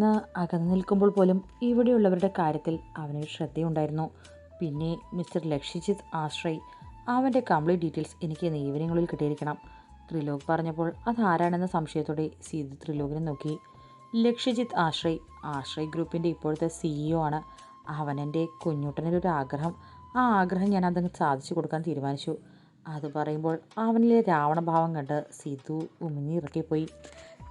അവളങ്ങ് അകന്നു നിൽക്കുമ്പോൾ പോലും ഇവിടെയുള്ളവരുടെ കാര്യത്തിൽ അവന് ശ്രദ്ധയുണ്ടായിരുന്നു. പിന്നെ മിസ്റ്റർ ലക്ഷ്യജിത്ത് ആശ്രയ് അവന്റെ കംപ്ലീറ്റ് ഡീറ്റെയിൽസ് എനിക്ക് ഇന്ന് ഈവനിങ്ങുകളിൽ കിട്ടിയിരിക്കണം. ത്രിലോക് പറഞ്ഞപ്പോൾ അതാരാണെന്ന സംശയത്തോടെ സീതു ത്രിലോകിനെ നോക്കി. ലക്ഷ്യജിത്ത് ആശ്രയ് ആശ്രയ് ഗ്രൂപ്പിന്റെ ഇപ്പോഴത്തെ സിഇഒ ആണ്. അവൻ എന്റെ കുഞ്ഞുട്ടനൊരു ആഗ്രഹം ആ ആഗ്രഹം ഞാൻ അതങ്ങ് സാധിച്ചു കൊടുക്കാൻ തീരുമാനിച്ചു. അത് പറയുമ്പോൾ അവനിലെ രാവണഭാവം കണ്ട് സിധു ഉമിഞ്ഞി ഇറക്കിപ്പോയി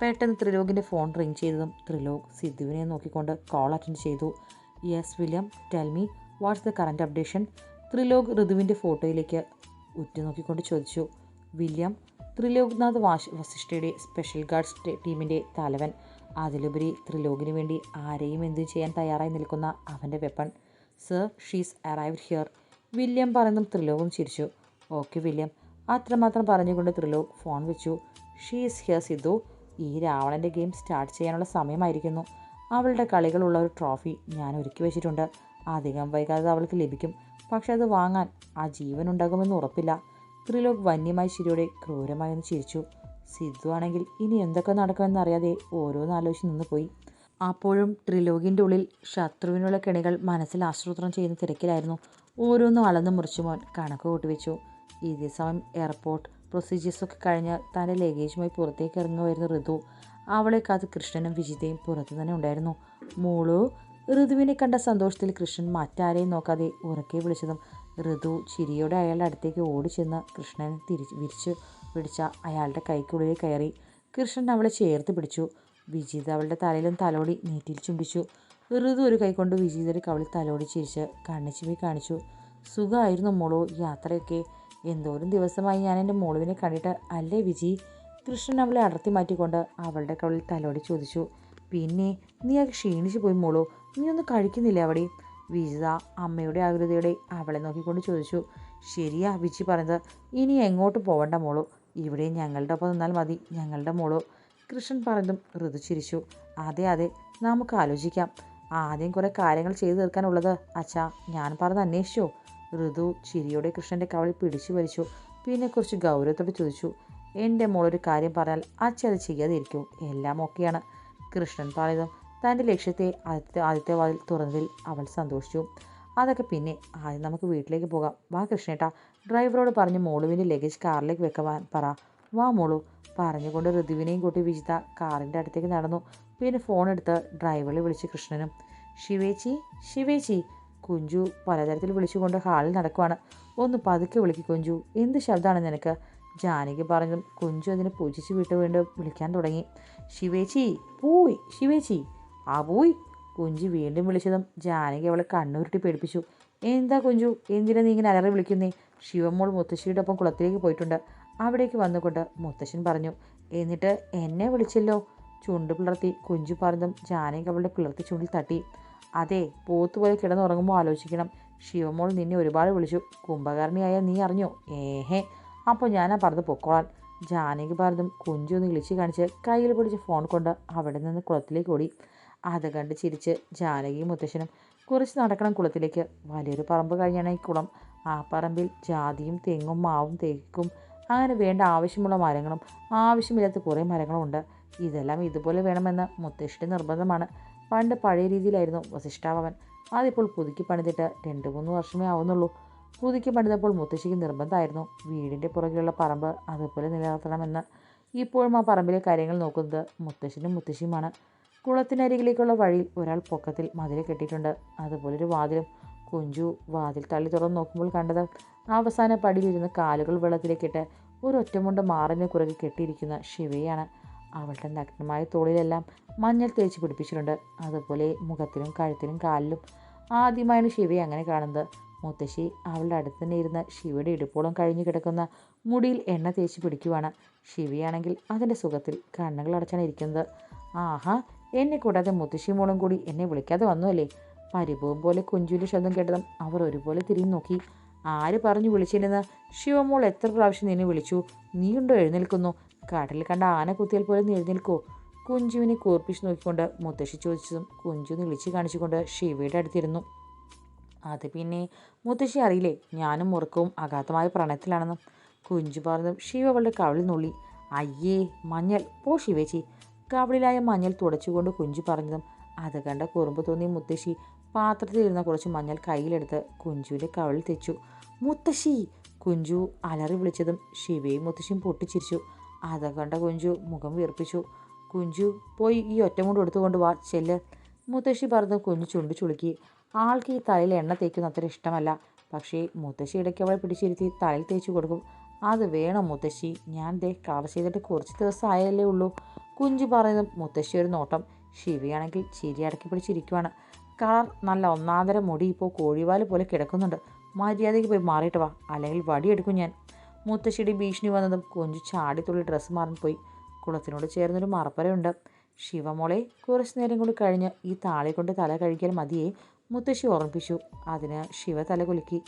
പെട്ടെന്ന് ത്രിലോകിന്റെ ഫോൺ റിങ് ചെയ്തതും ത്രിലോക് സിദ്ധുവിനെ നോക്കിക്കൊണ്ട് കോൾ അറ്റൻഡ് ചെയ്തു. Yes William tell me what's the current updation Trilok ഋതുവിന്റെ ഫോട്ടോയിലേക്ക് ഉറ്റുനോക്കിക്കൊണ്ട് ചോദിച്ചു. വില്യം ത്രിലോക്നാഥ് വാശ് വസിഷ്ഠയുടെ സ്പെഷ്യൽ ഗാർഡ്സ് ടീമിന്റെ തലവൻ. അതിലുപരി ത്രിലോകിന് വേണ്ടി ആരെയും എന്തും ചെയ്യാൻ തയ്യാറായി നിൽക്കുന്ന അവന്റെ weapon sir she's arrived here William പറയുന്നതും ത്രിലോകും ചിരിച്ചു. ഓക്കെ വില്യം അത്രമാത്രം പറഞ്ഞുകൊണ്ട് ത്രിലോക് ഫോൺ വെച്ചു. ഷീ ഷീസ് ഹിയർ സിദ്ധു ഈ രാവണന്റെ ഗെയിം സ്റ്റാർട്ട് ചെയ്യാനുള്ള സമയമായിരിക്കുന്നു. അവളുടെ കളികളുള്ള ഒരു ട്രോഫി ഞാൻ ഒരുക്കി വെച്ചിട്ടുണ്ട്. അധികം വൈകാതെ അവൾക്ക് ലഭിക്കും. പക്ഷെ അത് വാങ്ങാൻ ആ ജീവൻ ഉണ്ടാകുമെന്ന് ഉറപ്പില്ല. ത്രിലോക് വന്യമായ ചിരിയോടെ ക്രൂരമായി ഒന്ന് ചിരിച്ചു. സിദ്ധു ആണെങ്കിൽ ഇനി എന്തൊക്കെ നടക്കുമെന്നറിയാതെ ഓരോന്ന് ആലോചിച്ച് നിന്ന് പോയി അപ്പോഴും ട്രിലോഗിന്റെ ഉള്ളിൽ ശത്രുവിനുള്ള കെണികൾ മനസ്സിൽ ആസൂത്രണം ചെയ്യുന്ന തിരക്കിലായിരുന്നു. ഓരോന്നും അളന്ന് മുറിച്ചു മോൻ കണക്ക് കൂട്ടിവെച്ചു ഇതേ സമയം എയർപോർട്ട് പ്രൊസീജിയേഴ്സൊക്കെ കഴിഞ്ഞ് തന്റെ ലഗേജുമായി പുറത്തേക്ക് ഇറങ്ങുമായിരുന്നു ഋതു. അവളെ കാത്ത് കൃഷ്ണനും വിജിതയും പുറത്തു തന്നെ ഉണ്ടായിരുന്നു. മോളു ഋതുവിനെ കണ്ട സന്തോഷത്തിൽ കൃഷ്ണൻ മറ്റാരെയും നോക്കാതെ ഉറക്കെ വിളിച്ചതും ഋതു ചിരിയോടെ അയാളുടെ അടുത്തേക്ക് ഓടിച്ചെന്ന് കൃഷ്ണനെ തിരിച്ച് വിരിച്ച് പിടിച്ച അയാളുടെ കൈക്കുള്ളിൽ കയറി. കൃഷ്ണൻ അവളെ ചേർത്ത് പിടിച്ചു. വിജിത അവളുടെ തലയിലും തലോടി നീറ്റിൽ ചുംബിച്ചു. ഋതു ഒരു കൈകൊണ്ട് വിജിതയുടെ കവളിൽ തലോടി ചിരിച്ച് കണ്ണിച്ചിമി കാണിച്ചു. സുഖമായിരുന്നു മോളോ യാത്രയൊക്കെ. എന്തോരം ദിവസമായി ഞാൻ എന്റെ മോളുവിനെ കണ്ടിട്ട് അല്ലേ വിജി? കൃഷ്ണൻ അവളെ അടർത്തി മാറ്റിക്കൊണ്ട് അവളുടെ കവളിൽ തലോടി ചോദിച്ചു. പിന്നെ നീ ആ ക്ഷീണിച്ചു പോയി മോളോ നീ ഒന്നും കഴിക്കുന്നില്ല അവിടെ? വിജിത അമ്മയുടെ ആകൃതിയുടെ അവളെ നോക്കിക്കൊണ്ട് ചോദിച്ചു. ശരിയാ വിജി പറഞ്ഞത് ഇനി എങ്ങോട്ട് പോവണ്ട മോളോ ഇവിടെ ഞങ്ങളുടെ ഒപ്പം നിന്നാൽ മതി ഞങ്ങളുടെ മോളോ. കൃഷ്ണൻ പറഞ്ഞതും ഋതുചിരിച്ചു അതെ അതെ നമുക്ക് ആലോചിക്കാം. ആദ്യം കുറേ കാര്യങ്ങൾ ചെയ്തു തീർക്കാനുള്ളത് അച്ഛാ ഞാൻ പറഞ്ഞ് അന്വേഷിച്ചോ? ഋതു ചിരിയോടെ കൃഷ്ണന്റെ കവളിൽ പിടിച്ചു വലിച്ചു. പിന്നെ കുറച്ച് ഗൗരവത്തോടെ ചോദിച്ചു എന്റെ മോളൊരു കാര്യം പറഞ്ഞാൽ അച്ഛൻ അത് ചെയ്യാതിരിക്കും. എല്ലാം ഓക്കെയാണ്. കൃഷ്ണൻ പറഞ്ഞതും തന്റെ ലക്ഷ്യത്തെ ആദ്യത്തെ ആദ്യത്തെ വാതിൽ തുറന്നതിൽ അവൾ സന്തോഷിച്ചു. അതൊക്കെ പിന്നെ ആദ്യം നമുക്ക് വീട്ടിലേക്ക് പോകാം. വാ കൃഷ്ണേട്ടാ ഡ്രൈവറോട് പറഞ്ഞ് മോളുവിന്റെ ലഗേജ് കാറിലേക്ക് വെക്കാൻ പറ. വാ മോളു. പറഞ്ഞുകൊണ്ട് ഋതുവിനെയും കൂട്ടി വിജിത കാറിന്റെ അടുത്തേക്ക് നടന്നു. പിന്നെ ഫോൺ എടുത്ത് ഡ്രൈവറെ വിളിച്ച് കൃഷ്ണനും ശിവേച്ചി ശിവേച്ചി കുഞ്ചു പലതരത്തിൽ വിളിച്ചുകൊണ്ട് ഹാളിൽ നടക്കുവാണ്. ഒന്ന് പതുക്കെ വിളിക്ക് കുഞ്ചു. എന്ത് ശബ്ദമാണ് നിനക്ക്? ജാനകി പറഞ്ഞതും കുഞ്ചു അതിനെ പൂജിച്ച് വിട്ട് വീണ്ടും വിളിക്കാൻ തുടങ്ങി. ശിവേച്ചി പോയി ശിവേച്ചി. ആ പോയി കുഞ്ചു വീണ്ടും വിളിച്ചതും ജാനകി അവളെ കണ്ണൂരിട്ട് പേടിപ്പിച്ചു. എന്താ കുഞ്ചു? എന്തിനാ നീ ഇങ്ങനെ അലറി വിളിക്കുന്നേ? ശിവമോൾ മുത്തശ്ശിയുടെ ഒപ്പം കുളത്തിലേക്ക് പോയിട്ടുണ്ട്. അവിടേക്ക് വന്നുകൊണ്ട് മുത്തശ്ശൻ പറഞ്ഞു എന്നിട്ട് എന്നെ വിളിച്ചല്ലോ? ചുണ്ട് പിളർത്തി കുഞ്ചു പറഞ്ഞതും ജാനകി അവളുടെ പിളർത്തി ചുണ്ടിൽ തട്ടി. അതെ പോത്തുപോലെ കിടന്നുറങ്ങുമ്പോൾ ആലോചിക്കണം. ശിവമോൾ നിന്നെ ഒരുപാട് വിളിച്ചു. കുംഭകർണിയായ നീ അറിഞ്ഞോ? ഏഹേ അപ്പോൾ ഞാനാ പറഞ്ഞത് പൊക്കോളാൻ. ജാനകി പറഞ്ഞതും കുഞ്ചു ഒന്ന് ഇളിച്ച് കാണിച്ച് കയ്യിൽ പിടിച്ച് ഫോൺ കൊണ്ട് അവിടെ നിന്ന് കുളത്തിലേക്ക് ഓടി. അത് കണ്ട് ചിരിച്ച് ജാനകിയും മുത്തശ്ശനും കുറച്ച് നടക്കണം കുളത്തിലേക്ക്. വലിയൊരു പറമ്പ് കഴിഞ്ഞാണ് ഈ കുളം. ആ പറമ്പിൽ ജാതിയും തെങ്ങും മാവും തേക്കും. അങ്ങനെ വേണ്ട ആവശ്യമുള്ള മരങ്ങളും ആവശ്യമില്ലാത്ത കുറേ മരങ്ങളും ഉണ്ട്. ഇതെല്ലാം ഇതുപോലെ വേണമെന്ന് മുത്തശ്ശിയുടെ നിർബന്ധമാണ്. പണ്ട് പഴയ രീതിയിലായിരുന്നു വസിഷ്ഠാഭവൻ അതിപ്പോൾ പുതുക്കി പണിതിട്ട് രണ്ട് മൂന്ന് വർഷമേ ആവുന്നുള്ളൂ. പുതുക്കി പണിതപ്പോൾ മുത്തശ്ശിക്ക് നിർബന്ധമായിരുന്നു. വീടിന്റെ പുറകിലുള്ള പറമ്പ് അതുപോലെ നിലനിർത്തണമെന്ന്. ഇപ്പോഴും ആ പറമ്പിലെ കാര്യങ്ങൾ നോക്കുന്നത് മുത്തശ്ശനും മുത്തശ്ശിയുമാണ്. കുളത്തിനരികിലേക്കുള്ള വഴിയിൽ ഒരാൾ പൊക്കത്തിൽ മതിൽ കെട്ടിയിട്ടുണ്ട്. അതുപോലൊരു വാതിലും കുഞ്ചു വാതിൽ തള്ളി തുറന്ന് നോക്കുമ്പോൾ കണ്ടത് അവസാന പടിയിലിരുന്ന് കാലുകൾ വെള്ളത്തിലേക്കിട്ട് ഒരൊറ്റമുണ്ട് മാറിന് കുറുകെ കെട്ടിയിരിക്കുന്ന ശിവയാണ്. അവളുടെ നഗ്നമായ തോളിലെല്ലാം മഞ്ഞൾ തേച്ച് പിടിപ്പിച്ചിട്ടുണ്ട്. അതുപോലെ മുഖത്തിലും കഴുത്തിലും കാലിലും ആദ്യമായാണ് ശിവയെ അങ്ങനെ കാണുന്നത്. മുത്തശ്ശി അവളുടെ അടുത്ത് തന്നെ ഇരുന്ന് ശിവയുടെ ഇടുപ്പോളം കഴിഞ്ഞു കിടക്കുന്ന മുടിയിൽ എണ്ണ തേച്ച് പിടിക്കുവാണ്. ശിവയാണെങ്കിൽ അതിന്റെ സുഖത്തിൽ കണ്ണുകൾ അടച്ചാണ് ഇരിക്കുന്നത്. ആഹാ എന്നെ കൂടാതെ മുത്തശ്ശി മോളും കൂടി എന്നെ വിളിക്കാതെ വന്നു അല്ലേ? പരിഭവം പോലെ കുഞ്ചുവിന്റെ ശബ്ദം കേട്ടതും അവർ ഒരുപോലെ തിരിഞ്ഞു നോക്കി. ആര് പറഞ്ഞു വിളിച്ചിരുന്ന് ശിവമോൾ എത്ര പ്രാവശ്യം നിന്നെ വിളിച്ചു? നീയുണ്ടോ എഴുന്നേൽക്കുന്നു? കാട്ടിൽ കണ്ട ആന കുത്തിയാൽ പോലെ നീ എഴുന്നേൽക്കോ കുഞ്ചുവിനെ കൂർപ്പിച്ച് നോക്കിക്കൊണ്ട് മുത്തശ്ശി ചോദിച്ചതും കുഞ്ചു നിളിച്ച് കാണിച്ചുകൊണ്ട് ശിവയുടെ അടുത്തിരുന്നു. അത് പിന്നെ മുത്തശ്ശി അറിയില്ലേ ഞാനും മുറുക്കവും അഗാധമായ പ്രണയത്തിലാണെന്നും. കുഞ്ചു പറഞ്ഞതും ശിവ അവളുടെ കവിളിൽ നുള്ളി. അയ്യേ മഞ്ഞൾ. പോ ശിവേച്ചി. കവിളിലായ മഞ്ഞൾ തുടച്ചുകൊണ്ട് കുഞ്ചു പറഞ്ഞതും അത് കണ്ട കുറുമ്പ് തോന്നിയ മുത്തശ്ശി. പാത്രത്തിലിരുന്ന കുറച്ച് മഞ്ഞൾ കയ്യിലെടുത്ത് കുഞ്ചുവിന്റെ കവളിൽ തെച്ചു. മുത്തശ്ശി! കുഞ്ചു അലറി വിളിച്ചതും ശിവയും മുത്തശ്ശിയും പൊട്ടിച്ചിരിച്ചു. അത് കണ്ട കുഞ്ചു മുഖം വീർപ്പിച്ചു. കുഞ്ചു പോയി ഈ ഒറ്റമുണ്ട് എടുത്തുകൊണ്ട് വാ ചെല്ല്. മുത്തശ്ശി പറഞ്ഞ് കുഞ്ഞു ചുണ്ടു ചുളുക്കി. ആൾക്ക് ഈ തലയിൽ എണ്ണ തേക്കുന്ന അത്ര ഇഷ്ടമല്ല. പക്ഷേ മുത്തശ്ശി ഇടയ്ക്ക് അവളെ പിടിച്ചിരുത്തി തലയിൽ തേച്ചു കൊടുക്കും. അത് വേണം മുത്തശ്ശി. ഞാൻ ദേ കവർ ചെയ്തിട്ട് കുറച്ച് ദിവസം ആയല്ലേ ഉള്ളൂ. കുഞ്ചു പറയുന്നു മുത്തശ്ശി ഒരു നോട്ടം. ശിവയാണെങ്കിൽ ചിരി അടക്കി പിടിച്ചിരിക്കുവാണ്. കളർ നല്ല ഒന്നാന്തരം മുടി ഇപ്പോൾ കോഴിവാൽ പോലെ കിടക്കുന്നുണ്ട്. മര്യാദയ്ക്ക് പോയി മാറിയിട്ട് വാ. അല്ലെങ്കിൽ വടിയെടുക്കും ഞാൻ. മുത്തശ്ശിയുടെ ഭീഷണി വന്നതും കൊഞ്ചു ചാടിത്തുള്ളി ഡ്രസ്സ് മാറിപ്പോയി. കുളത്തിനോട് ചേർന്നൊരു മറപ്പരയുണ്ട്. ശിവമോളെ കുറച്ച് നേരം കൂടി കഴിഞ്ഞ് ഈ താളി കൊണ്ട് തല കഴിക്കാൻ മതിയെ മുത്തശ്ശി ഓർമ്മിപ്പിച്ചു. അതിന് ശിവ തല കുലുക്കി.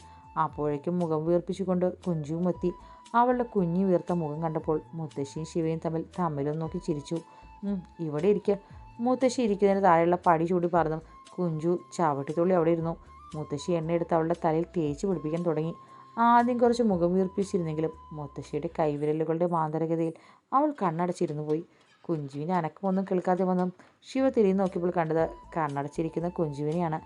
അപ്പോഴേക്കും മുഖം വീർപ്പിച്ചുകൊണ്ട് കുഞ്ചുവും എത്തി. അവളുടെ കുഞ്ഞു വീർത്ത മുഖം കണ്ടപ്പോൾ മുത്തശ്ശിയും ശിവയും തമ്മിൽ തമ്മിലും നോക്കി ചിരിച്ചു. ഇവിടെ ഇരിക്കുക മുത്തശ്ശി ഇരിക്കുന്നതിന് താഴെയുള്ള പടി ചൂടി പറഞ്ഞു കുഞ്ചു ചവിട്ടിത്തുള്ളി അവിടെ ഇരുന്നു. മുത്തശ്ശി എണ്ണയെടുത്ത് അവളുടെ തലയിൽ തേച്ച് പിടിപ്പിക്കാൻ തുടങ്ങി. ആദ്യം കുറച്ച് മുഖം വീർപ്പിച്ചിരുന്നെങ്കിലും മുത്തശ്ശിയുടെ കൈവിരലുകളുടെ മാന്തരഗതിയിൽ അവൾ കണ്ണടച്ചിരുന്നു പോയി. കുഞ്ചുവിന്റെ അനക്കമൊന്നും കേൾക്കാതെ വന്നും. ശിവ തിരിഞ്ഞു നോക്കിയപ്പോൾ കണ്ടത് കണ്ണടച്ചിരിക്കുന്ന കുഞ്ചുവിനെയാണ്.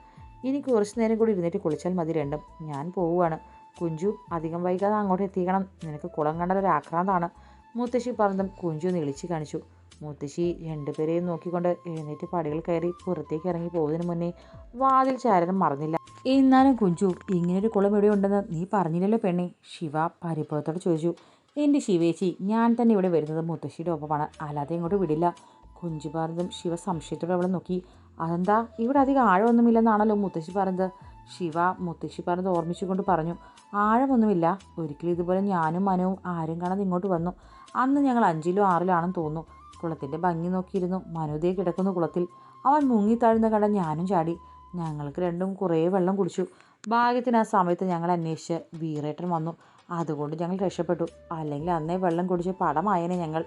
ഇനി കുറച്ച് നേരം കൂടി ഇരുന്നിട്ട് കുളിച്ചാൽ മതി രണ്ടും. ഞാൻ പോവുകയാണ്. കുഞ്ചു അധികം വൈകാതെ അങ്ങോട്ട് എത്തിക്കണം. നിനക്ക് കുളം കണ്ടാൽ ഒരു ആക്രാന്താണ്. മുത്തശ്ശി പറഞ്ഞതും കുഞ്ചു നിളിച്ച് കാണിച്ചു. മുത്തശ്ശി രണ്ടുപേരെയും നോക്കിക്കൊണ്ട് എഴുന്നേറ്റ് പടികൾ കയറി പുറത്തേക്ക് ഇറങ്ങി പോകുന്നതിന് മുന്നേ വാതിൽ ചാരനും മറന്നില്ല. എന്നാലും കുഞ്ചു ഇങ്ങനൊരു കുളം ഇവിടെ ഉണ്ടെന്ന് നീ പറഞ്ഞില്ലല്ലോ പെണ്ണെ ശിവ പരിഭവത്തോടെ ചോദിച്ചു. എന്റെ ശിവേച്ചി ഞാൻ തന്നെ ഇവിടെ വരുന്നത് മുത്തശ്ശിയുടെ ഒപ്പമാണ്. അല്ലാതെ ഇങ്ങോട്ട് വിടില്ല. കുഞ്ചു പറഞ്ഞതും ശിവ സംശയത്തോടെ അവളെ നോക്കി. അതെന്താ? ഇവിടെ അധികം ആഴമൊന്നുമില്ലെന്നാണല്ലോ മുത്തശ്ശി പറഞ്ഞത്. ശിവ മുത്തശ്ശി പറഞ്ഞത് ഓർമ്മിച്ചുകൊണ്ട് പറഞ്ഞു. ആഴമൊന്നുമില്ല. ഒരിക്കലും ഇതുപോലെ ഞാനും മനവും ആരും കാണാതെ ഇങ്ങോട്ട് വന്നു. അന്ന് ഞങ്ങൾ അഞ്ചിലോ ആറിലോ ആണെന്ന് തോന്നുന്നു. കുളത്തിന്റെ ഭംഗി നോക്കിയിരുന്നു. മനുദേ കിടക്കുന്ന കുളത്തിൽ അവൻ മുങ്ങി താഴ്ന്ന കണ്ട ഞാനും ചാടി. ഞങ്ങൾക്ക് രണ്ടും കുറേ വെള്ളം കുടിച്ചു. ഭാഗ്യത്തിന് ആ സമയത്ത് ഞങ്ങൾ അന്വേഷിച്ച് വീറേട്ടൻ വന്നു. അതുകൊണ്ട് ഞങ്ങൾ രക്ഷപ്പെട്ടു. അല്ലെങ്കിൽ അന്നേ വെള്ളം കുടിച്ച് പടമായേനെ ഞങ്ങൾ.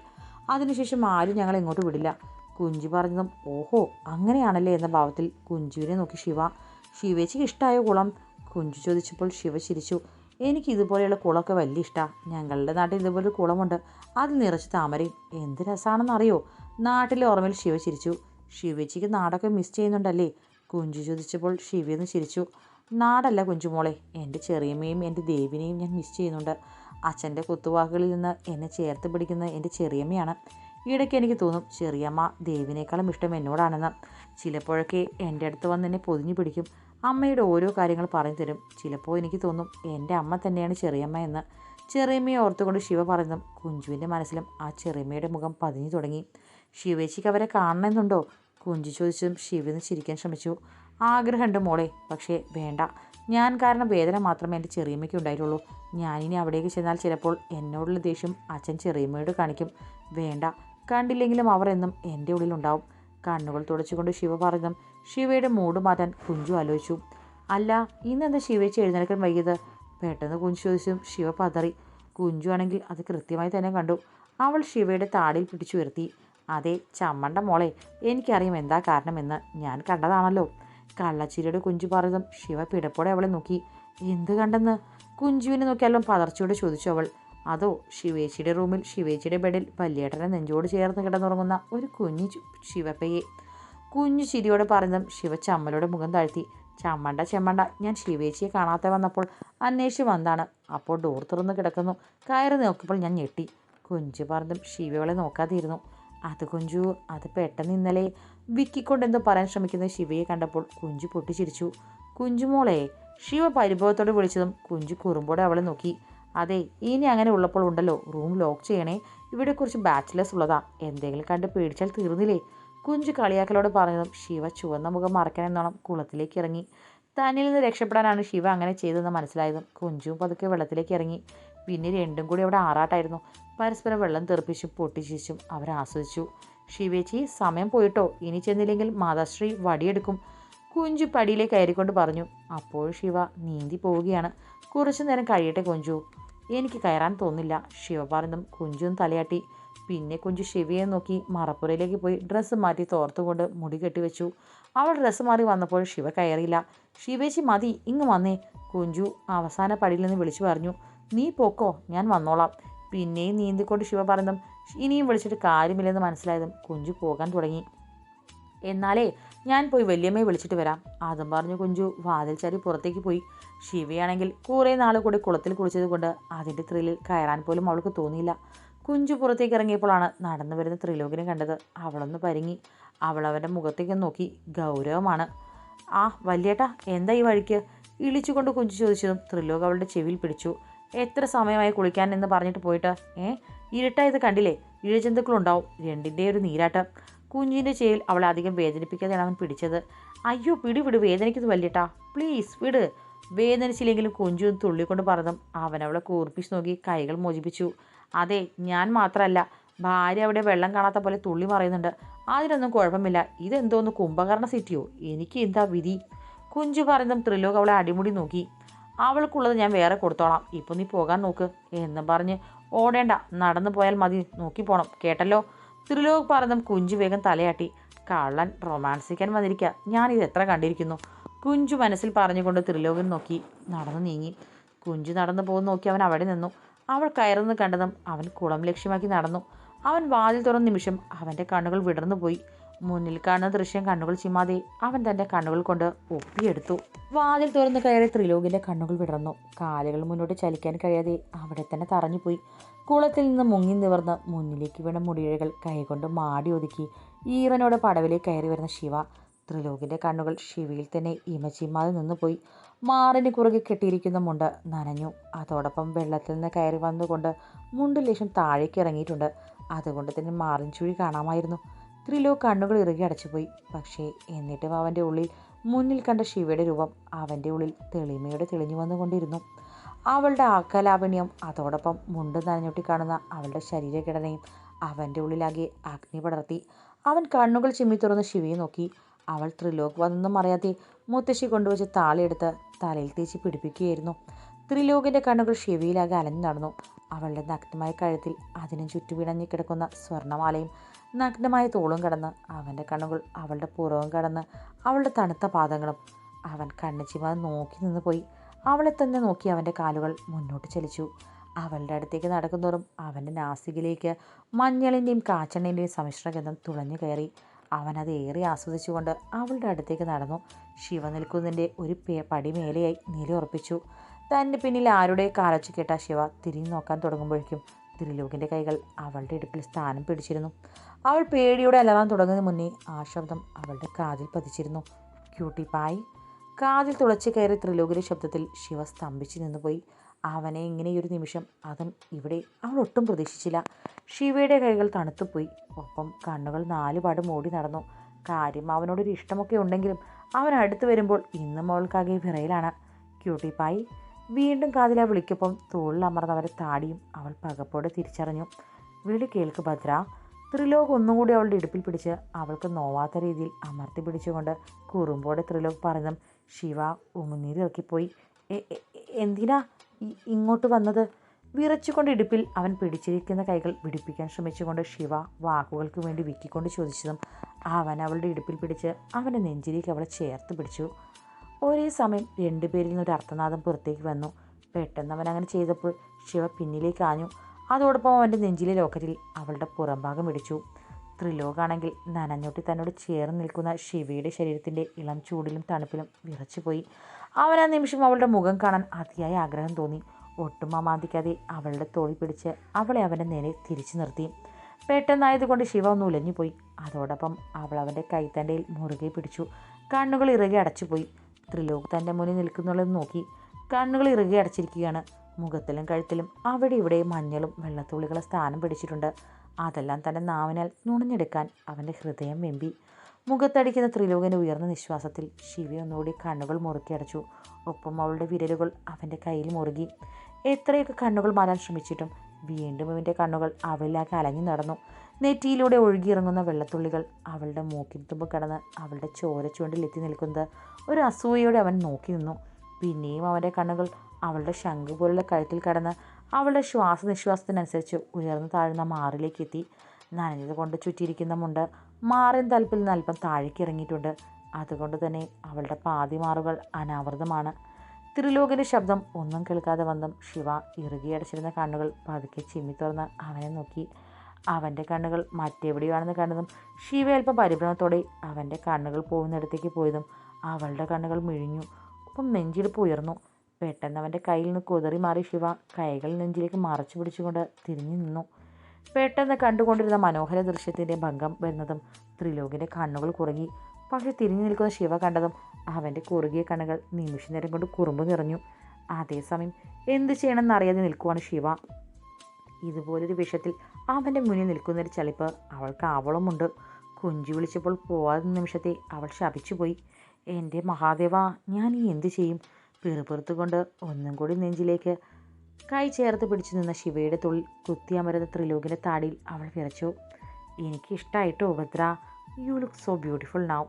അതിനുശേഷം ആരും ഞങ്ങൾ എങ്ങോട്ട് വിടില്ല. കുഞ്ചു പറഞ്ഞതും ഓഹോ അങ്ങനെയാണല്ലേ എന്ന ഭാവത്തിൽ കുഞ്ചുവിനെ നോക്കി ശിവ. ശിവേച്ചിക്ക് ഇഷ്ടമായ കുളം? കുഞ്ചു ചോദിച്ചപ്പോൾ ശിവ ചിരിച്ചു. എനിക്ക് ഇതുപോലെയുള്ള കുളമൊക്കെ വലിയ ഇഷ്ടമാണ് ഞങ്ങളുടെ നാട്ടിൽ ഇതുപോലൊരു കുളമുണ്ട്. അതിൽ നിറച്ച് താമരയും. എന്ത് രസമാണെന്നറിയോ നാട്ടിലെ ഓർമ്മയിൽ ശിവ ചിരിച്ചു. ശിവച്ചിക്ക് നാടൊക്കെ മിസ് ചെയ്യുന്നുണ്ടല്ലേ? കുഞ്ചു ചോദിച്ചപ്പോൾ ശിവയെന്ന് ചിരിച്ചു. നാടല്ല കുഞ്ചുമോളെ എന്റെ ചെറിയമ്മയും എന്റെ ദേവിനെയും ഞാൻ മിസ് ചെയ്യുന്നുണ്ട്. അച്ഛന്റെ കുത്തുവാക്കുകളിൽ നിന്ന് എന്നെ ചേർത്ത് പിടിക്കുന്ന എന്റെ ചെറിയമ്മയാണ്. ഇടയ്ക്ക് എനിക്ക് തോന്നും ചെറിയമ്മ ദേവിനേക്കാളും ഇഷ്ടം എന്നോടാണെന്ന്. ചിലപ്പോഴൊക്കെ എന്റെ അടുത്ത് വന്ന് എന്നെ പൊതിഞ്ഞു പിടിക്കും. അമ്മയുടെ ഓരോ കാര്യങ്ങൾ പറഞ്ഞു തരും. ചിലപ്പോൾ എനിക്ക് തോന്നും എന്റെ അമ്മ തന്നെയാണ് ചെറിയമ്മ എന്ന്. ചെറിയമ്മയെ ഓർത്തുകൊണ്ട് ശിവ പറയുന്നു കുഞ്ചുവിന്റെ മനസ്സിലും ആ ചെറിയമ്മയുടെ മുഖം പതിഞ്ഞു തുടങ്ങി. ശിവേച്ചിക്ക് അവരെ കാണണമെന്നുണ്ടോ? കുഞ്ചു ചോദിച്ചതും ശിവന്ന് ചിരിക്കാൻ ശ്രമിച്ചു. ആഗ്രഹമുണ്ട് മോളെ പക്ഷേ വേണ്ട. ഞാൻ കാരണം വേദന മാത്രമേ എന്റെ ചെറിയമ്മയ്ക്ക് ഉണ്ടായിട്ടുള്ളൂ. ഞാനിനി അവിടേക്ക് ചെന്നാൽ ചിലപ്പോൾ എന്നോടുള്ള ദേഷ്യം അച്ഛൻ ചെറിയമ്മയോട് കാണിക്കും. വേണ്ട. കണ്ടില്ലെങ്കിലും അവർ എന്നും എന്റെ ഉള്ളിലുണ്ടാവും കണ്ണുകൾ തുടച്ചുകൊണ്ട് ശിവ പറഞ്ഞു ശിവയുടെ മൂട് മാറ്റാൻ കുഞ്ചു ആലോചിച്ചു. അല്ല ഇന്നെന്താ ശിവേച്ചി എഴുന്നേൽക്കാൻ വൈകിയത്? പെട്ടെന്ന് കുഞ്ചു ചോദിച്ചും ശിവ പതറി. കുഞ്ചു ആണെങ്കിൽ അത് കൃത്യമായി തന്നെ കണ്ടു. അവൾ ശിവയുടെ താടിയിൽ പിടിച്ചു വരുത്തി അതെ ചമ്മണ്ട മോളെ എനിക്കറിയാം എന്താ കാരണമെന്ന്. ഞാൻ കണ്ടതാണല്ലോ. കള്ളച്ചിരിയുടെ കുഞ്ചു പറഞ്ഞതും ശിവ പിടപ്പോടെ അവളെ നോക്കി. എന്ത് കണ്ടെന്ന്? കുഞ്ചുവിനെ നോക്കിയാലും പതർച്ചയോടെ ചോദിച്ചു അവൾ. അതോ ശിവേച്ചിയുടെ റൂമിൽ ശിവേച്ചിയുടെ ബെഡിൽ വല്യേട്ടനെ നെഞ്ചോട് ചേർന്ന് കിടന്നുറങ്ങുന്ന ഒരു കുഞ്ഞു ശിവപ്പയെ? കുഞ്ഞു ചിരിയോടെ പറഞ്ഞതും ശിവ ചമ്മലോടെ മുഖം താഴ്ത്തി. ചമ്മണ്ട ചെമ്മണ്ട. ഞാൻ ശിവേച്ചിയെ കാണാതെ വന്നപ്പോൾ അന്വേഷിച്ച് വന്നാണ് അപ്പോൾ ഡോർ തുറന്ന് കിടക്കുന്നു. കയറി നോക്കിയപ്പോൾ ഞാൻ ഞെട്ടി. കുഞ്ചു പറഞ്ഞും ശിവയോളെ നോക്കാതിരുന്നു. അത് കുഞ്ചു അത് പെട്ടെന്ന് ഇന്നലെ വിക്കിക്കൊണ്ടെന്തോ പറയാൻ ശ്രമിക്കുന്ന ശിവയെ കണ്ടപ്പോൾ കുഞ്ചു പൊട്ടിച്ചിരിച്ചു. കുഞ്ചുമോളെ ശിവ പരിഭവത്തോടെ വിളിച്ചതും കുഞ്ചു കുറുമ്പോടെ അവളെ നോക്കി. അതെ ഇനി അങ്ങനെ ഉള്ളപ്പോൾ ഉണ്ടല്ലോ. റൂം ലോക്ക് ചെയ്യണേ. ഇവിടെ കുറച്ച് ബാച്ചിലേഴ്സ് ഉള്ളതാ. എന്തെങ്കിലും കണ്ട് പേടിച്ചാൽ തീർന്നില്ലേ? കുഞ്ചു കളിയാക്കലോട് പറഞ്ഞതും ശിവ ചുവന്ന മുഖം മറക്കാൻ കുളത്തിലേക്ക് ഇറങ്ങി. തന്നിൽ നിന്ന് രക്ഷപ്പെടാനാണ് ശിവ അങ്ങനെ ചെയ്തതെന്ന് മനസ്സിലായതും കുഞ്ചും പതുക്കെ വെള്ളത്തിലേക്ക് ഇറങ്ങി. പിന്നെ രണ്ടും കൂടി അവിടെ ആറാട്ടായിരുന്നു. പരസ്പരം വെള്ളം തെറിപ്പിച്ചും പൊട്ടിച്ചിച്ചും അവർ ആസ്വദിച്ചു. ശിവേച്ചി സമയം പോയിട്ടോ? ഇനി ചെന്നില്ലെങ്കിൽ മാതാശ്രീ വടിയെടുക്കും കുഞ്ചു പടിയിലേക്ക് കയറിക്കൊണ്ട് പറഞ്ഞു അപ്പോൾ ശിവ നീന്തി പോവുകയാണ്. കുറച്ചു നേരം കഴിയട്ടെ കുഞ്ചു. എനിക്ക് കയറാൻ തോന്നില്ല. ശിവ പറഞ്ഞതും കുഞ്ചും തലയാട്ടി. പിന്നെ കുഞ്ചു ശിവയെ നോക്കി മറപ്പുരയിലേക്ക് പോയി ഡ്രസ്സ് മാറ്റി തോർത്തുകൊണ്ട് മുടി കെട്ടിവെച്ചു അവൾ ഡ്രസ്സ് മാറി വന്നപ്പോൾ ശിവ കയറിയില്ല. ശിവേച്ചി മതി ഇങ്ങ് വന്നേ. കുഞ്ചു അവസാന പടിയിൽ നിന്ന് വിളിച്ചു പറഞ്ഞു നീ പോക്കോ ഞാൻ വന്നോളാം. പിന്നെയും നീന്തിക്കൊണ്ട് ശിവ പറഞ്ഞതും ഇനിയും വിളിച്ചിട്ട് കാര്യമില്ലെന്ന് മനസ്സിലായതും കുഞ്ചു പോകാൻ തുടങ്ങി. എന്നാലേ ഞാൻ പോയി വല്യമ്മയെ വിളിച്ചിട്ട് വരാം. അതും പറഞ്ഞു കുഞ്ചു വാതിൽ ചാരി പുറത്തേക്ക് പോയി. ശിവയാണെങ്കിൽ കുറേ നാൾ കൂടി കുളത്തിൽ കുളിച്ചത് കൊണ്ട് അതിന്റെ ത്രില്ലിൽ കയറാൻ പോലും അവൾക്ക് തോന്നിയില്ല. കുഞ്ചു പുറത്തേക്ക് ഇറങ്ങിയപ്പോഴാണ് നടന്നു വരുന്ന ത്രിലോകിനെ കണ്ടത്. അവളൊന്ന് പരിങ്ങി. അവൾ അവന്റെ മുഖത്തേക്ക് നോക്കി ഗൗരവമാണ്. ആ വല്യേട്ടാ എന്താ ഈ വഴിക്ക്? ഇളിച്ചുകൊണ്ട് കുഞ്ചു ചോദിച്ചതും ത്രിലോക് അവളുടെ ചെവിയിൽ പിടിച്ചു. എത്ര സമയമായി കുളിക്കാൻ എന്ന് പറഞ്ഞിട്ട് പോയിട്ട്? ഏ ഇരുട്ടായത് കണ്ടില്ലേ? ഇഴജന്തുക്കളുണ്ടാവും. രണ്ടിന്റെ ഒരു നീരാട്ടം. കുഞ്ഞിന്റെ ചെയിൽ അവളെ അധികം വേദനിപ്പിക്കാതെയാണ് അവൻ പിടിച്ചത്. അയ്യോ പിടി വിട് വേദനിക്കുന്നത് വല്യേട്ടാ. പ്ലീസ് വിട്. വേദനിച്ചില്ലെങ്കിലും കുഞ്ചു തുള്ളിക്കൊണ്ട് പറഞ്ഞു അവൻ അവളെ കൂർപ്പിച്ച് നോക്കി കൈകൾ മോചിപ്പിച്ചു. അതെ ഞാൻ മാത്രമല്ല ഭാര്യ അവിടെ വെള്ളം കാണാത്ത പോലെ തുള്ളി മറയുന്നുണ്ട് അതിനൊന്നും കുഴപ്പമില്ല. ഇതെന്തോന്ന് കുംഭകർണ സിറ്റിയോ? എനിക്ക് എന്താ വിധി? കുഞ്ചു പറയുന്നതും ത്രിലോക് അവളെ അടിമുടി നോക്കി. അവൾക്കുള്ളത് ഞാൻ വേറെ കൊടുത്തോളാം. ഇപ്പോൾ നീ പോകാൻ നോക്ക് എന്ന് പറഞ്ഞ് ഓടേണ്ട നടന്നു പോയാൽ മതി നോക്കി പോണം. കേട്ടല്ലോ? ത്രിലോക് പറഞ്ഞതും കുഞ്ചു വേഗം തലയാട്ടി. കള്ളൻ റൊമാൻസിക്കാൻ വന്നിരിക്കുക ഞാനിത് എത്ര കണ്ടിരിക്കുന്നു? കുഞ്ചു മനസ്സിൽ പറഞ്ഞുകൊണ്ട് ത്രിലോകൻ നോക്കി. നടന്നു നീങ്ങി. കുഞ്ചു നടന്നു പോകുന്ന നോക്കി അവൻ അവിടെ നിന്നു. അവൾ കയറുന്നത് കണ്ടതും അവൻ കുളം ലക്ഷ്യമാക്കി നടന്നു. അവൻ വാതിൽ തുറന്ന നിമിഷം അവന്റെ കണ്ണുകൾ വിടർന്നു പോയി. മുന്നിൽ കാണുന്ന ദൃശ്യം കണ്ണുകൾ ചിമ്മാതെ അവൻ തന്റെ കണ്ണുകൾ കൊണ്ട് ഒപ്പിയെടുത്തു. വാതിൽ തുറന്ന് കയറി ത്രിലോകിന്റെ കണ്ണുകൾ വിടർന്നു. കാലുകൾ മുന്നോട്ട് ചലിക്കാൻ കഴിയാതെ അവിടെ തന്നെ തറഞ്ഞുപോയി കുളത്തിൽ നിന്ന് മുങ്ങി നിവർന്ന് മുന്നിലേക്ക് വീണ മുടിയിഴകൾ കൈകൊണ്ട് മാടി ഒതുക്കി ഈറനോട് പടവിലേക്ക് കയറി വരുന്ന ശിവ. ത്രിലോകിന്റെ കണ്ണുകൾ ശിവയിൽ തന്നെ ഇമച്ചിമാതിൽ നിന്ന് പോയി മാറിന് കുറുകെ കെട്ടിയിരിക്കുന്ന മുണ്ട് നനഞ്ഞു. അതോടൊപ്പം വെള്ളത്തിൽ നിന്ന് കയറി വന്നുകൊണ്ട് മുണ്ട് ലേശം താഴേക്ക് ഇറങ്ങിയിട്ടുണ്ട്. അതുകൊണ്ട് തന്നെ മാറിൻ ചുഴി കാണാമായിരുന്നു. ത്രിലോ കണ്ണുകൾ ഇറുകി അടച്ചുപോയി. പക്ഷേ എന്നിട്ടും അവന്റെ ഉള്ളിൽ മുന്നിൽ കണ്ട ശിവയുടെ രൂപം അവന്റെ ഉള്ളിൽ തെളിമയോടെ തെളിഞ്ഞു വന്നുകൊണ്ടിരുന്നു. അവളുടെ ആക്കലാവണ്യം അതോടൊപ്പം മുണ്ട് നനഞ്ഞൊട്ടി കാണുന്ന അവളുടെ ശരീരഘടനയും അവന്റെ ഉള്ളിലാകെ അഗ്നി പടർത്തി. അവൻ കണ്ണുകൾ ചിമ്മി തുറന്ന് ശിവയെ നോക്കി. അവൾ ത്രിലോക് വന്നെന്നും അറിയാതെ മുത്തശ്ശി കൊണ്ടുവച്ച് താളിയെടുത്ത് തലയിൽ തേച്ച് പിടിപ്പിക്കുകയായിരുന്നു. ത്രിലോകിന്റെ കണ്ണുകൾ ഷെവിയിലാകെ അലഞ്ഞു നടന്നു. അവളുടെ നഗ്നമായ കഴുത്തിൽ അതിനും ചുറ്റുപിണഞ്ഞു കിടക്കുന്ന സ്വർണമാലയും നഗ്നമായ തോളും കടന്ന് അവന്റെ കണ്ണുകൾ അവളുടെ പുറവും കടന്ന് അവളുടെ തണുത്ത പാദങ്ങളും അവൻ കണ്ണുചിമാതെ നോക്കി നിന്ന് പോയി. അവളെ തന്നെ നോക്കി അവന്റെ കാലുകൾ മുന്നോട്ട് ചലിച്ചു. അവളുടെ അടുത്തേക്ക് നടക്കുന്നതോറും അവന്റെ നാസികയിലേക്ക് മഞ്ഞളിന്റെയും കാച്ചണ്ണിന്റെയും സമ്മിശ്രഗന്ധം തുളഞ്ഞു കയറി. അവനത് ഏറെ ആസ്വദിച്ചുകൊണ്ട് അവളുടെ അടുത്തേക്ക് നടന്നു. ശിവ നിൽക്കുന്നതിന്റെ ഒരു പടി മേലെയായി നിലയുറപ്പിച്ചു തന്റെ പിന്നിൽ ആരുടെ കാലച്ചു കേട്ട ശിവ? തിരിഞ്ഞു നോക്കാൻ തുടങ്ങുമ്പോഴേക്കും ത്രിലോകിന്റെ കൈകൾ അവളുടെ ഇടുപ്പിൽ സ്ഥാനം പിടിച്ചിരുന്നു. അവൾ പേടിയോടെ അലറാൻ തുടങ്ങുന്നതിന് മുന്നേ ആ ശബ്ദം അവളുടെ കാതിൽ പതിച്ചിരുന്നു. ക്യൂട്ടി പായ്. കാതിൽ തുളച്ചു കയറി ത്രിലോകിന്റെ ശബ്ദത്തിൽ ശിവ സ്തംഭിച്ചു നിന്നുപോയി. അവനെ ഇങ്ങനെയൊരു നിമിഷം അതും ഇവിടെ അവൾ ഒട്ടും പ്രതീക്ഷിച്ചില്ല. ശിവയുടെ കൈകൾ തണുത്തുപോയി. ഒപ്പം കണ്ണുകൾ നാലുപാട് മൂടി നടന്നു. കാര്യം അവനോടൊരു ഇഷ്ടമൊക്കെ ഉണ്ടെങ്കിലും അവൻ അടുത്ത് വരുമ്പോൾ ഇന്നും അവൾക്കാകെ വിറയിലാണ്. ക്യൂട്ടി പായി വീണ്ടും കാതില വിളിക്കൊപ്പം തോളിൽ അമർന്നവരെ താടിയും അവൾ പകപ്പോടെ തിരിച്ചറിഞ്ഞു. വിളി കേൾക്ക് ഭദ്ര. ത്രിലോക് ഒന്നുകൂടി അവളുടെ ഇടുപ്പിൽ പിടിച്ച് അവൾക്ക് നോവാത്ത രീതിയിൽ അമർത്തി പിടിച്ചുകൊണ്ട് കുറുമ്പോടെ ത്രിലോക് പറഞ്ഞതും ശിവ ഉമിനീരിറക്കിപ്പോയി. "എ- എ- എന്തിനാ ഇങ്ങോട്ട് വന്നത്? വിറച്ചുകൊണ്ട് ഇടുപ്പിൽ അവൻ പിടിച്ചിരിക്കുന്ന കൈകൾ പിടിപ്പിക്കാൻ ശ്രമിച്ചുകൊണ്ട് ശിവ വാക്കുകൾക്ക് വേണ്ടി വിക്കിക്കൊണ്ട് ചോദിച്ചതും അവൻ അവളുടെ ഇടുപ്പിൽ പിടിച്ച് അവന്റെ നെഞ്ചിലേക്ക് അവളെ ചേർത്ത് പിടിച്ചു. ഒരേ സമയം രണ്ടുപേരിൽ നിന്നൊരു അർത്ഥനാദം പുറത്തേക്ക് വന്നു. പെട്ടെന്ന് അവൻ അങ്ങനെ ചെയ്തപ്പോൾ ശിവ പിന്നിലേക്ക് ആഞ്ഞു. അതോടൊപ്പം അവന്റെ നെഞ്ചിലെ ലോക്കറ്റിൽ അവളുടെ പുറംഭാഗം ഇടിച്ചു. ത്രിലോകാണെങ്കിൽ നനഞ്ഞൊട്ടി തന്നോട് ചേർന്ന് നിൽക്കുന്ന ശിവയുടെ ശരീരത്തിന്റെ ഇളം ചൂടിലും തണുപ്പിലും വിറച്ചുപോയി. അവൻ ആ നിമിഷം അവളുടെ മുഖം കാണാൻ അതിയായ ആഗ്രഹം തോന്നി. ഒട്ടും അമാന്തിക്കാതെ അവളുടെ തോളി പിടിച്ച് അവളെ അവന്റെ നേരെ തിരിച്ചു നിർത്തി. പെട്ടെന്നായതുകൊണ്ട് ശിവ ഒന്ന് ഉലഞ്ഞുപോയി. അതോടൊപ്പം അവൾ അവന്റെ കൈത്തണ്ടയിൽ മുറുകെ പിടിച്ചു. കണ്ണുകൾ ഇറുകെ അടച്ചുപോയി. ത്രിലോക് തന്റെ മുന്നിൽ നിൽക്കുന്നുള്ളത് നോക്കി. കണ്ണുകൾ ഇറുകെ അടച്ചിരിക്കുകയാണ്. മുഖത്തിലും കഴുത്തിലും അവിടെ ഇവിടെ മഞ്ഞളും വെള്ളത്തുള്ളികളും സ്ഥാനം പിടിച്ചിട്ടുണ്ട്. അതെല്ലാം തന്റെ നാവിനാൽ നുണഞ്ഞെടുക്കാൻ അവന്റെ ഹൃദയം വെമ്പി. മുഖത്തടിക്കുന്ന ത്രിലോകന്റെ ഉയർന്ന നിശ്വാസത്തിൽ ശിവ ഒന്നുകൂടി കണ്ണുകൾ മുറുക്കി അടച്ചു. ഒപ്പം അവളുടെ വിരലുകൾ അവന്റെ കയ്യിൽ മുറുകി. എത്രയൊക്കെ കണ്ണുകൾ മാറാൻ ശ്രമിച്ചിട്ടും വീണ്ടും ഇവന്റെ കണ്ണുകൾ അവളിലേക്ക് അലഞ്ഞു നടന്നു. നെറ്റിയിലൂടെ ഒഴുകിയിറങ്ങുന്ന വെള്ളത്തുള്ളികൾ അവളുടെ മൂക്കിൻ തുമ്പ് കടന്ന് അവളുടെ ചോര എത്തി നിൽക്കുന്നത് ഒരു അസൂയയോടെ അവൻ നോക്കി നിന്നു. പിന്നെയും അവന്റെ കണ്ണുകൾ അവളുടെ ശംഖ് പോലുള്ള കഴുത്തിൽ കടന്ന് അവളുടെ ശ്വാസനിശ്വാസത്തിനനുസരിച്ച് ഉയർന്നു താഴ്ന്ന മാറിലേക്ക് എത്തി. നനഞ്ഞത് കൊണ്ട് ചുറ്റിയിരിക്കുന്ന മുണ്ട് മാറിൻ തലപ്പിൽ നിന്ന് അല്പം താഴേക്ക് ഇറങ്ങിയിട്ടുണ്ട്. അതുകൊണ്ട് തന്നെ അവളുടെ പാതിമാറുകൾ അനാവൃതമാണ്. ത്രിലോകിന്റെ ശബ്ദം ഒന്നും കേൾക്കാതെ വന്നും ശിവ ഇറുകിയടച്ചിരുന്ന കണ്ണുകൾ പതുക്കെ ചിമ്മി തുറന്ന് അവനെ നോക്കി. അവന്റെ കണ്ണുകൾ മറ്റെവിടെയാണെന്ന് കണ്ടതും ശിവ അല്പം പരിഭ്രമത്തോടെ അവന്റെ കണ്ണുകൾ പോകുന്നിടത്തേക്ക് പോയതും അവളുടെ കണ്ണുകൾ മിഴിഞ്ഞു. ഒപ്പം നെഞ്ചിടിപ്പ് ഉയർന്നു. പെട്ടെന്ന് അവന്റെ കയ്യിൽ നിന്ന് കുതറി മാറി ശിവ കൈകൾ നെഞ്ചിലേക്ക് മറച്ചു പിടിച്ചുകൊണ്ട് തിരിഞ്ഞു നിന്നു. പെട്ടെന്ന് കണ്ടുകൊണ്ടിരുന്ന മനോഹര ദൃശ്യത്തിന്റെ ഭംഗം വരുന്നതും ത്രിലോകിന്റെ കണ്ണുകൾ കുറുകി. പക്ഷെ തിരിഞ്ഞു നിൽക്കുന്ന ശിവ കണ്ടതും അവന്റെ കുറുകിയ കണ്ണുകൾ നിമിഷ നേരം കൊണ്ട് കുറുമ്പ് നിറഞ്ഞു. അതേസമയം എന്ത് ചെയ്യണമെന്ന് അറിയാതെ നിൽക്കുവാണ് ശിവ. ഇതുപോലൊരു വിഷയത്തിൽ അവന്റെ മുന്നിൽ നിൽക്കുന്നൊരു ചളിപ്പ് അവൾക്ക് ആവളമുണ്ട്. കുഞ്ചു വിളിച്ചപ്പോൾ പോവാതെ നിമിഷത്തെ അവൾ ശപിച്ചുപോയി. എന്റെ മഹാദേവ ഞാൻ ഈ എന്ത് ചെയ്യും പിറുപിറുത്തുകൊണ്ട് ഒന്നും കൂടി നെഞ്ചിലേക്ക് കൈ ചേർത്ത് പിടിച്ചു നിന്ന ശിവയുടെ തുള്ളിൽ കുത്തിയമരുന്ന ത്രിലോകിന്റെ താടിയിൽ അവൾ വിറച്ചു. എനിക്കിഷ്ടമായിട്ടോ Bhadra? You look so beautiful now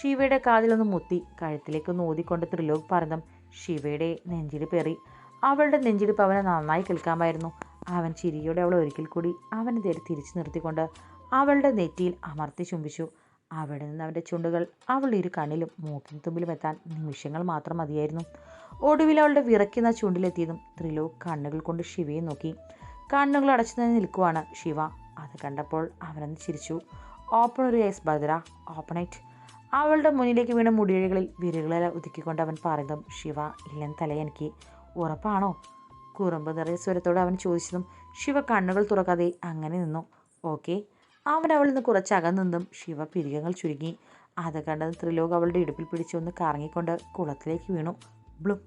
ശിവയുടെ കാതിലൊന്ന് മുത്തി കഴുത്തിലേക്ക് നോതിക്കൊണ്ട് ത്രിലോക് പറഞ്ഞതും ശിവയുടെ നെഞ്ചിൽ പേറി. അവളുടെ നെഞ്ചിടിപ്പ് അവനെ നന്നായി കേൾക്കാമായിരുന്നു. അവൻ ചിരിയോടെ അവളെ ഒരിക്കൽ കൂടി അവനെ നേരെ തിരിച്ചു നിർത്തിക്കൊണ്ട് അവളുടെ നെറ്റിയിൽ അമർത്തി ചുംബിച്ചു. അവിടെ നിന്ന് അവന്റെ ചുണ്ടുകൾ അവളുടെ ഇരു കണ്ണിലും മൂക്കിൻ തുമ്പിലും എത്താൻ നിമിഷങ്ങൾ മാത്രം മതിയായിരുന്നു. ഒടുവിൽ അവളുടെ വിറയ്ക്കുന്ന ചുണ്ടിലെത്തിയതും ത്രിലോക് കണ്ണുകൾ കൊണ്ട് ശിവയെ നോക്കി. കണ്ണുകൾ അടച്ചു തന്നെ നിൽക്കുവാണ് ശിവ അത് കണ്ടപ്പോൾ അവനൊന്ന് ചിരിച്ചു. ഓപ്പൺ ഒരു ഐസ് ഭദ്ര ഓപ്പൺ ഇറ്റ് അവളുടെ മുന്നിലേക്ക് വീണ മുടിയഴികളിൽ വിരലുകളെ ഒതുക്കിക്കൊണ്ട് അവൻ പറയുന്നതും ശിവ ഇല്ലൻ തല എനിക്ക്. ഉറപ്പാണോ? കുറുമ്പ് നിറയെ സ്വരത്തോട് അവൻ ചോദിച്ചതും ശിവ കണ്ണുകൾ തുറക്കാതെ അങ്ങനെ നിന്നു. ഓക്കെ. അവൻ അവളിൽ നിന്ന് കുറച്ച് അകന്നിന്നും ശിവ പിരികങ്ങൾ ചുരുങ്ങി. അത് കണ്ടത് ത്രിലോക് അവളുടെ ഇടുപ്പിൽ പിടിച്ചൊന്ന് കറങ്ങിക്കൊണ്ട് കുളത്തിലേക്ക് വീണു. ബ്ലും.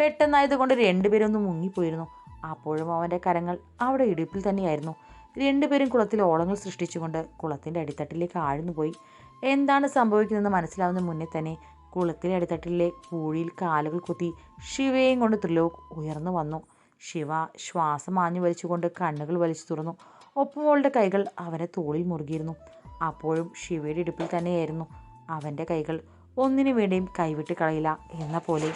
പെട്ടെന്നായതുകൊണ്ട് രണ്ടുപേരും ഒന്ന് മുങ്ങിപ്പോയിരുന്നു. അപ്പോഴും അവന്റെ കരങ്ങൾ അവിടെ ഇടുപ്പിൽ തന്നെയായിരുന്നു. രണ്ടുപേരും കുളത്തിൽ ഓളങ്ങൾ സൃഷ്ടിച്ചുകൊണ്ട് കുളത്തിന്റെ അടിത്തട്ടിലേക്ക് ആഴ്ന്നുപോയി. എന്താണ് സംഭവിക്കുന്നതെന്ന് മനസ്സിലാവുന്ന മുന്നേ തന്നെ കുളത്തിലെ അടിത്തട്ടിലെ പൂഴിയിൽ കാലുകൾ കുത്തി ശിവയും കൊണ്ട് ത്രിലോക് ഉയർന്നു വന്നു. ശിവ ശ്വാസം ആഞ്ഞു വലിച്ചുകൊണ്ട് കണ്ണുകൾ വലിച്ചു തുറന്നു. ഒപ്പം അവളുടെ കൈകൾ അവനെ തോളിൽ മുറുകിയിരുന്നു. അപ്പോഴും ശിവയുടെ ഇടുപ്പിൽ തന്നെയായിരുന്നു. അവന്റെ കൈകൾ ഒന്നിനു വേണ്ടിയും കൈവിട്ട് കളയില്ല. എന്ന പോലെ